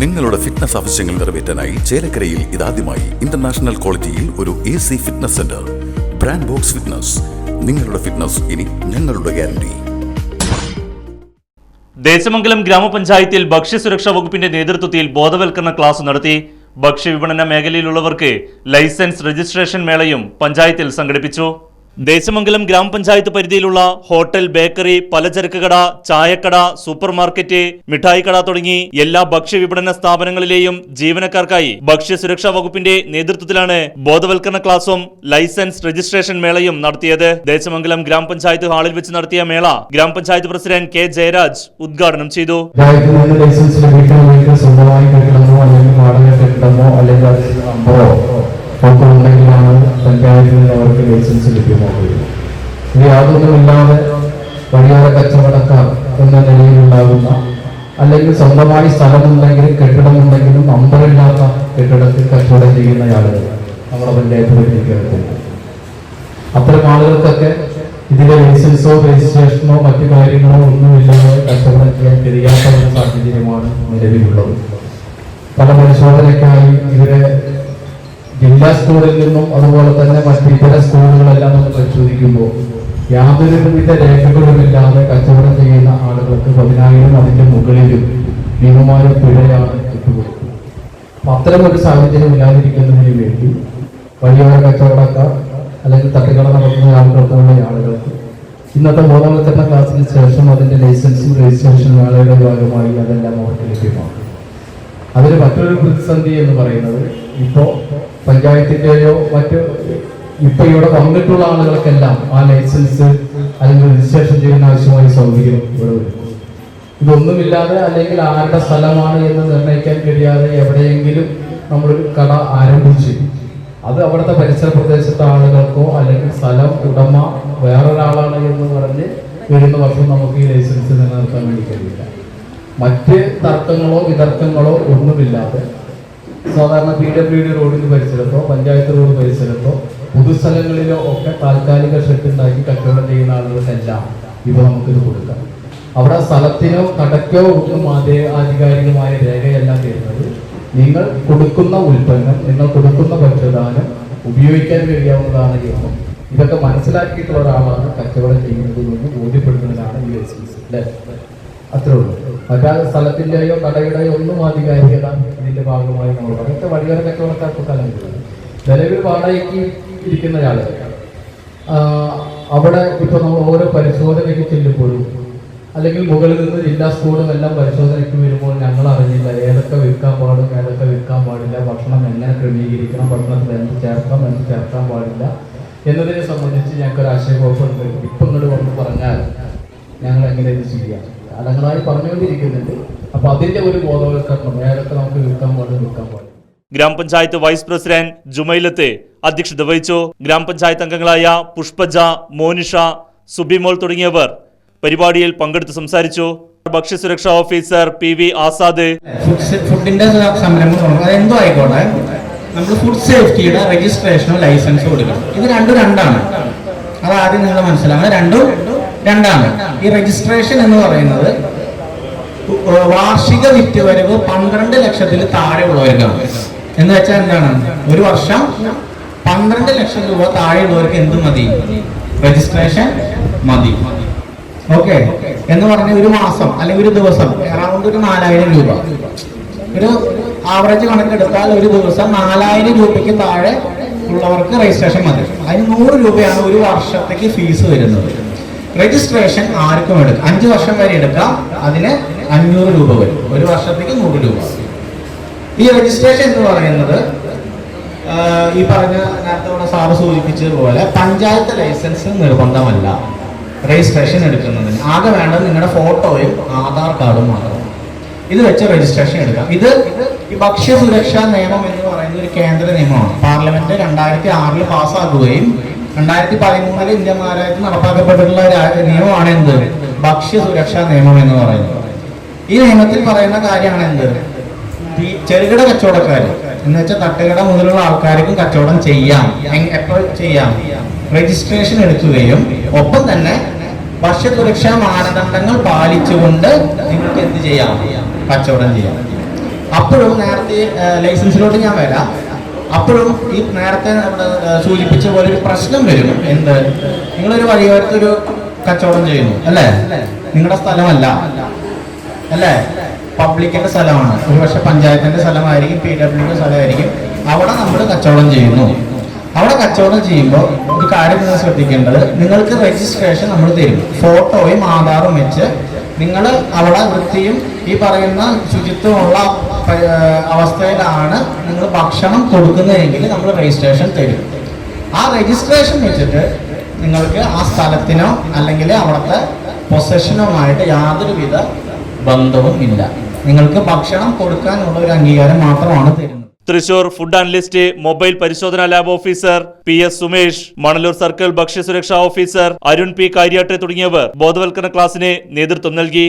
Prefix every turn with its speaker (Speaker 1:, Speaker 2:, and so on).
Speaker 1: നിങ്ങളുടെ ഫിറ്റ്നസ് ആവശ്യങ്ങൾ നിറവേറ്റാനായി ചേലക്കരയിൽ ഇതാദ്യമായി ഇന്റർനാഷണൽ ക്വാളിറ്റിയിൽ ഒരു A C fitness centre brand box fitness നിങ്ങളുടെ ഫിറ്റ്നസ് ഇനി ഞങ്ങളുടെ ഗ്യാരണ്ടി
Speaker 2: ദേശമംഗലം ഗ്രാമപഞ്ചായത്തിൽ ഭക്ഷ്യസുരക്ഷാ വകുപ്പിന്റെ നേതൃത്വത്തിൽ ബോധവൽക്കരണ ക്ലാസ് നടത്തി. ഭക്ഷ്യവിപണന മേഖലയിലുള്ളവർക്ക് ലൈസൻസ് രജിസ്ട്രേഷൻ മേളയും പഞ്ചായത്തിൽ സംഘടിപ്പിച്ചു. ദേശമംഗലം ഗ്രാമപഞ്ചായത്ത് പരിധിയിലുള്ള ഹോട്ടൽ ബേക്കറി പലചരക്ക് കട ചായക്കട സൂപ്പർ മാർക്കറ്റ് മിഠായി കട തുടങ്ങി എല്ലാ ഭക്ഷ്യവിപണന സ്ഥാപനങ്ങളിലെയും ജീവനക്കാർക്കായി ഭക്ഷ്യസുരക്ഷാ വകുപ്പിന്റെ നേതൃത്വത്തിലാണ് ബോധവൽക്കരണ ക്ലാസും ലൈസൻസ് രജിസ്ട്രേഷൻ മേളയും നടത്തിയത്. ദേശമംഗലം ഗ്രാമപഞ്ചായത്ത് ഹാളിൽ വെച്ച് നടത്തിയ മേള ഗ്രാമപഞ്ചായത്ത് പ്രസിഡന്റ് കെ ജയരാജ് ഉദ്ഘാടനം ചെയ്തു.
Speaker 3: അല്ലെങ്കിൽ നിന്ന് അവർക്ക് ലൈസൻസ് ലഭ്യമാകുകയുള്ളൂ ഇനി യാതൊന്നുമില്ലാതെ വഴിയോര കച്ചവടക്കാർ എന്ന നിലയിലുണ്ടാകുന്ന അല്ലെങ്കിൽ സ്വന്തമായി സ്ഥലമുണ്ടെങ്കിലും കെട്ടിടമുണ്ടെങ്കിലും നമ്പറില്ലാത്ത കെട്ടിടത്തിൽ കച്ചവടം ചെയ്യുന്ന ആളുകൾ നമ്മുടെ പഞ്ചായത്ത് പരിധിക്കകത്തുണ്ട് അത്തരം ആളുകൾക്കൊക്കെ ഇതിലെ ലൈസൻസോ രജിസ്ട്രേഷനോ മറ്റു കാര്യങ്ങളോ ഒന്നുമില്ലാതെ കച്ചവടം ചെയ്യാൻ കഴിയാത്ത ഒരു സാഹചര്യമാണ് നിലവിലുള്ളത്. പല പരിശോധനയ്ക്കായി ഇവരെ ജില്ലാ സ്കൂളിൽ നിന്നും അതുപോലെ തന്നെ മറ്റ് ഇതര സ്കൂളുകളെല്ലാം നമ്മൾ പരിശോധിക്കുമ്പോൾ യാതൊരു വിധ രേഖകളുമില്ലാതെ കച്ചവടം ചെയ്യുന്ന ആളുകൾക്ക് പതിനായിരം അതിന്റെ മുകളിലും ഭീമമായ പിഴയാണ് അപ്പൊ അത്തരം ഒരു സാഹചര്യം ഇല്ലാതിരിക്കുന്നതിന് വേണ്ടി വഴിയോര കച്ചവടക്കാർ അല്ലെങ്കിൽ തട്ടുകട നടത്തുന്ന ആളുകൾക്കുള്ള ആളുകൾക്ക് ഇന്നത്തെ ബോധവൽക്കരണ ക്ലാസ്സിന് ശേഷം അതിന്റെ ലൈസൻസും രജിസ്ട്രേഷൻ വേളയുടെ ഭാഗമായി അതെല്ലാം അവർക്ക് ലഭ്യമാണ്. അതിന് മറ്റൊരു പ്രതിസന്ധി എന്ന് പറയുന്നത് ഇപ്പോ പഞ്ചായത്തിന്റെയോ മറ്റ് ഇപ്പൊ ഇവിടെ വന്നിട്ടുള്ള ആളുകൾക്കെല്ലാം ആ ലൈസൻസ് അല്ലെങ്കിൽ രജിസ്ട്രേഷൻ ചെയ്യുന്ന ആവശ്യമായ സൗകര്യം ഇവിടെ വരും ഇതൊന്നുമില്ലാതെ അല്ലെങ്കിൽ ആരുടെ സ്ഥലമാണ് എന്ന് നിർണയിക്കാൻ കഴിയാതെ എവിടെയെങ്കിലും നമ്മൾ കട ആരംഭിച്ച് അത് അവിടുത്തെ പരിസര പ്രദേശത്തെ ആളുകൾക്കോ അല്ലെങ്കിൽ സ്ഥലം ഉടമ വേറൊരാളാണ് എന്ന് പറഞ്ഞ് വരുന്ന വർഷം നമുക്ക് ഈ ലൈസൻസ് നിലനിർത്താൻ വേണ്ടി കഴിയില്ല. മറ്റ് തർക്കങ്ങളോ വിതർക്കങ്ങളോ ഒന്നുമില്ലാതെ സാധാരണ പി ഡബ്ല്യു ഡി റോഡിന് പരിസരത്തോ പഞ്ചായത്ത് റോഡ് പരിസരത്തോ പൊതുസ്ഥലങ്ങളിലോ ഒക്കെ താൽക്കാലിക ഷെഡ് ഉണ്ടാക്കി കച്ചവടം ചെയ്യുന്ന ആളുകൾക്കെല്ലാം ഇവ നമുക്കിത് കൊടുക്കാം. അവിടെ സ്ഥലത്തിനോ കടക്കോ ഒന്നും ആധികാരികമായ രേഖയല്ല തരുന്നത്. നിങ്ങൾ കൊടുക്കുന്ന ഉൽപ്പന്നം നിങ്ങൾ കൊടുക്കുന്ന ഭക്ഷ്യദാനം ഉപയോഗിക്കാൻ കഴിയാവുന്നതാണ് എന്നും ഇതൊക്കെ മനസ്സിലാക്കിയിട്ടുള്ള ഒരാളാണ് കച്ചവടം ചെയ്യുന്നത് എന്ന് ബോധ്യപ്പെടുന്നതിനാണ് ഈ ലൈസൻസ് അല്ലേ? അത്രേ ഉള്ളൂ. മറ്റാ സ്ഥലത്തിന്റെയോ കടയുടെയോ ഒന്നും ആധികാരികത ഇതിന്റെ ഭാഗമായി നമ്മൾ അതൊക്കെ വഴിയോര കച്ചവടക്കാർക്ക് സ്ഥലം നിലവിൽ വാടകയ്ക്ക് ഇരിക്കുന്നയാൾ അവിടെ ഇപ്പൊ നമ്മൾ ഓരോ പരിശോധനയ്ക്ക് ചെല്ലുമ്പോഴും അല്ലെങ്കിൽ മുകളിൽ നിന്ന് ജില്ലാ സ്കൂളും എല്ലാം പരിശോധനയ്ക്ക് വരുമ്പോൾ ഞങ്ങൾ അറിഞ്ഞില്ല ഏതൊക്കെ വിൽക്കാൻ പാടും ഏതൊക്കെ വിൽക്കാൻ പാടില്ല ഭക്ഷണം എങ്ങനെ ക്രമീകരിക്കണം ഭക്ഷണത്തിൽ എന്ത് ചേർക്കാം എന്ത് ചേർക്കാൻ പാടില്ല എന്നതിനെ സംബന്ധിച്ച് ഞങ്ങൾക്ക് ഒരു ആശയക്കുഴപ്പമുണ്ട് ഇപ്പം ഇങ്ങോട്ട് വന്ന് പറഞ്ഞാൽ ഞങ്ങൾ എങ്ങനെ ഇത് ചെയ്യാം? കാലങ്ങളായി പറഞ്ഞുകൊണ്ടിരിക്കുന്നുണ്ട്. അപ്പൊ അതിന്റെ ഒരു ബോധവൽക്കരണം ഏതൊക്കെ നമുക്ക് വിൽക്കാൻ പാടില്ല വിൽക്കാൻ പാടില്ല.
Speaker 2: ഗ്രാമപഞ്ചായത്ത് വൈസ് പ്രസിഡന്റ് ജുമൈലത്തെ അധ്യക്ഷത വഹിച്ചു. ഗ്രാമപഞ്ചായത്ത് അംഗങ്ങളായ പുഷ്പജ മോനിഷ സുബിമോൾ തുടങ്ങിയവർ പരിപാടിയിൽ പങ്കെടുത്ത് സംസാരിച്ചു. ഭക്ഷ്യസുരക്ഷാ ഓഫീസർ പി വി ആസാദ്.
Speaker 4: ഫുഡിന്റെ സംരംഭം എന്തോ ആയിക്കോട്ടെ. നമ്മൾ ഫുഡ് സേഫ്റ്റിയുടെ രജിസ്ട്രേഷനോ ലൈസൻസോ കൊടുക്കണം. ഇത് രണ്ടും രണ്ടാണ്. അത് ആദ്യം നിങ്ങൾ മനസ്സിലാക്കണം. രണ്ടും രണ്ടാണ് ഈ രജിസ്ട്രേഷൻ എന്ന് പറയുന്നത് വാർഷിക വിറ്റുവരവ് പന്ത്രണ്ട് ലക്ഷത്തിൽ താഴെ ഉള്ളവർക്കാണ് എന്ന് വെച്ചാൽ എന്താണ്? ഒരു വർഷം പന്ത്രണ്ട് ലക്ഷം രൂപ താഴെ ഉള്ളവർക്ക് എന്ത് മതി? രജിസ്ട്രേഷൻ മതി. ഓക്കെ? എന്ന് പറഞ്ഞ ഒരു മാസം അല്ലെങ്കിൽ ഒരു ദിവസം അറൗണ്ട് ഒരു നാലായിരം രൂപ. ഒരു ആവറേജ് കണക്കെടുത്താൽ ഒരു ദിവസം നാലായിരം രൂപയ്ക്ക് താഴെ ഉള്ളവർക്ക് രജിസ്ട്രേഷൻ മതി. അതിന് നൂറ് രൂപയാണ് ഒരു വർഷത്തേക്ക് ഫീസ് വരുന്നത്. രജിസ്ട്രേഷൻ ആർക്കും എടുക്കാം. അഞ്ച് വർഷം വരെ എടുക്കാം. അതിന് അഞ്ഞൂറ് രൂപ വരും. ഒരു വർഷത്തേക്ക് നൂറ് രൂപ. ഈ രജിസ്ട്രേഷൻ എന്ന് പറയുന്നത് ഈ പറഞ്ഞ നേരത്തെ സാറ് സൂചിപ്പിച്ചതുപോലെ പഞ്ചായത്ത് ലൈസൻസ് നിർബന്ധമല്ല. രജിസ്ട്രേഷൻ എടുക്കുന്നതിന്. ആകെ വേണ്ടത് നിങ്ങളുടെ ഫോട്ടോയും ആധാർ കാർഡും മാത്രം. ഇത് വെച്ച് രജിസ്ട്രേഷൻ എടുക്കാം. ഇത് ഈ ഭക്ഷ്യ സുരക്ഷാ നിയമം എന്ന് പറയുന്ന ഒരു കേന്ദ്ര നിയമമാണ്. പാർലമെന്റ് രണ്ടായിരത്തി ആറിൽ പാസ്സാക്കുകയും രണ്ടായിരത്തി പതിമൂന്നിൽ ഇന്ത്യ മഹാരാജ്യത്ത് നടപ്പാക്കപ്പെട്ടിട്ടുള്ള നിയമമാണ് എന്ത് ഭക്ഷ്യ സുരക്ഷാ നിയമം എന്ന് പറയുന്നത്. ഈ നിയമത്തിൽ പറയുന്ന കാര്യമാണ് എന്ത് ചെറുകിട കച്ചവടക്കാർ എന്ന് വെച്ചാൽ തട്ടുകട മുതലുള്ള ആൾക്കാർക്കും കച്ചവടം ചെയ്യാം. എപ്പോൾ ചെയ്യാം? രജിസ്ട്രേഷൻ എടുക്കുകയും ഒപ്പം തന്നെ ഭക്ഷ്യസുരക്ഷാ മാനദണ്ഡങ്ങൾ പാലിച്ചുകൊണ്ട് നിങ്ങൾക്ക് എന്ത് ചെയ്യാം? കച്ചവടം ചെയ്യാം. അപ്പോഴും നേരത്തെ ലൈസൻസിലോട്ട് ഞാൻ വരാം. അപ്പോഴും ഈ നേരത്തെ നമ്മുടെ സൂചിപ്പിച്ച പോലെ ഒരു പ്രശ്നം വരും. എന്ത്? നിങ്ങളൊരു വഴിയോരത്തൊരു കച്ചവടം ചെയ്യുന്നു അല്ലേ? നിങ്ങളുടെ സ്ഥലമല്ല. അല്ലേ? പബ്ലിക്കിന്റെ സ്ഥലമാണ്. ഒരുപക്ഷെ പഞ്ചായത്തിന്റെ സ്ഥലമായിരിക്കും പി ഡബ്ല്യുടെ സ്ഥലമായിരിക്കും. അവിടെ നമ്മൾ കച്ചവടം ചെയ്യുന്നു. അവിടെ കച്ചവടം ചെയ്യുമ്പോൾ ഒരു കാര്യം നിങ്ങൾ ശ്രദ്ധിക്കേണ്ടത് നിങ്ങൾക്ക് രജിസ്ട്രേഷൻ നമ്മൾ തരും. ഫോട്ടോയും ആധാറും വെച്ച് നിങ്ങൾ അവിടെ വൃത്തിയും ഈ പറയുന്ന ശുചിത്വമുള്ള അവസ്ഥയിലാണ് നിങ്ങൾ ഭക്ഷണം കൊടുക്കുന്നതെങ്കിൽ നമ്മൾ രജിസ്ട്രേഷൻ തരും. ആ രജിസ്ട്രേഷൻ വെച്ചിട്ട് നിങ്ങൾക്ക് ആ സ്ഥലത്തിനോ അല്ലെങ്കിൽ അവിടുത്തെ പൊസഷനുമായിട്ട് യാതൊരുവിധ ബന്ധവും ഇല്ല. നിങ്ങൾക്ക് ഭക്ഷണം കൊടുക്കാനുള്ള ഒരു അംഗീകാരം മാത്രമാണ് തരുന്നത്.
Speaker 2: തൃശൂർ ഫുഡ് അനലിസ്റ്റ് മൊബൈൽ പരിശോധനാ lab officer P S Sumesh Manalur circle ഭക്ഷ്യസുരക്ഷാ ഓഫീസർ അരുൺ പി കാര്യാട്ടെ തുടങ്ങിയവർ ബോധവൽക്കരണ ക്ലാസിന് നേതൃത്വം നൽകി.